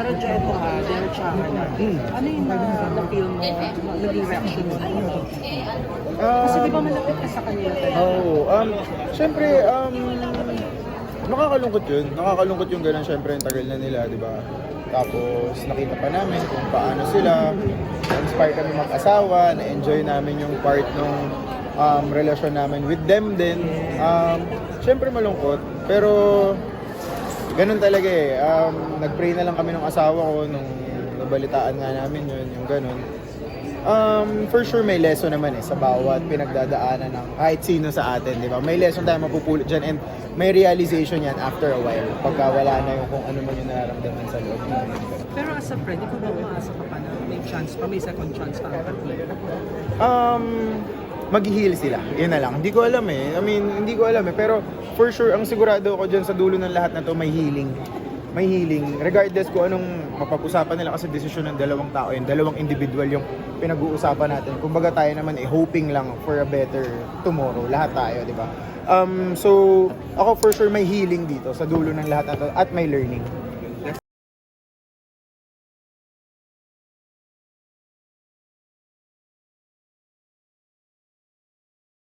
Pero dyan ito nga, diretsahan na. Ano yung na, na-feel mo, naging reaction mo? Kasi di ba malapit ka sa kanila talaga? Oo. um, Siyempre, um, nakakalungkot yun. Nakakalungkot yung ganun. Siyempre, yung tagal na nila, di ba? Tapos, nakita pa namin kung paano sila. Na-inspire kami mag-asawa. Na-enjoy namin yung part ng um, relasyon namin with them din. Um, Siyempre, malungkot. Pero, ganun talaga eh. Um, nag-pray na lang kami ng asawa ko nung nabalitaan nga namin yun, yung ganun. Um, for sure may lesson naman eh sa bawat pinagdadaanan ng kahit sino sa atin, di ba? May lesson tayo mapupulot dyan and may realization yan after a while pagka wala na yung kung ano man yung nararamdaman sa loob. Pero as a friend, ikaw ba umaasa ka pa na may chance pa, may second chance pa ang? Um, mag-heal sila. Yun na lang. Hindi ko alam eh. I mean, hindi ko alam eh. Pero for sure, ang sigurado ako dyan sa dulo ng lahat na to, may healing. May healing. Regardless kung anong mapag-usapan nila kasi desisyon ng dalawang tao yun. Dalawang individual yung pinag-uusapan natin. Kumbaga tayo naman eh, hoping lang for a better tomorrow. Lahat tayo, di ba? Um, so, ako for sure may healing dito sa dulo ng lahat na to at may learning.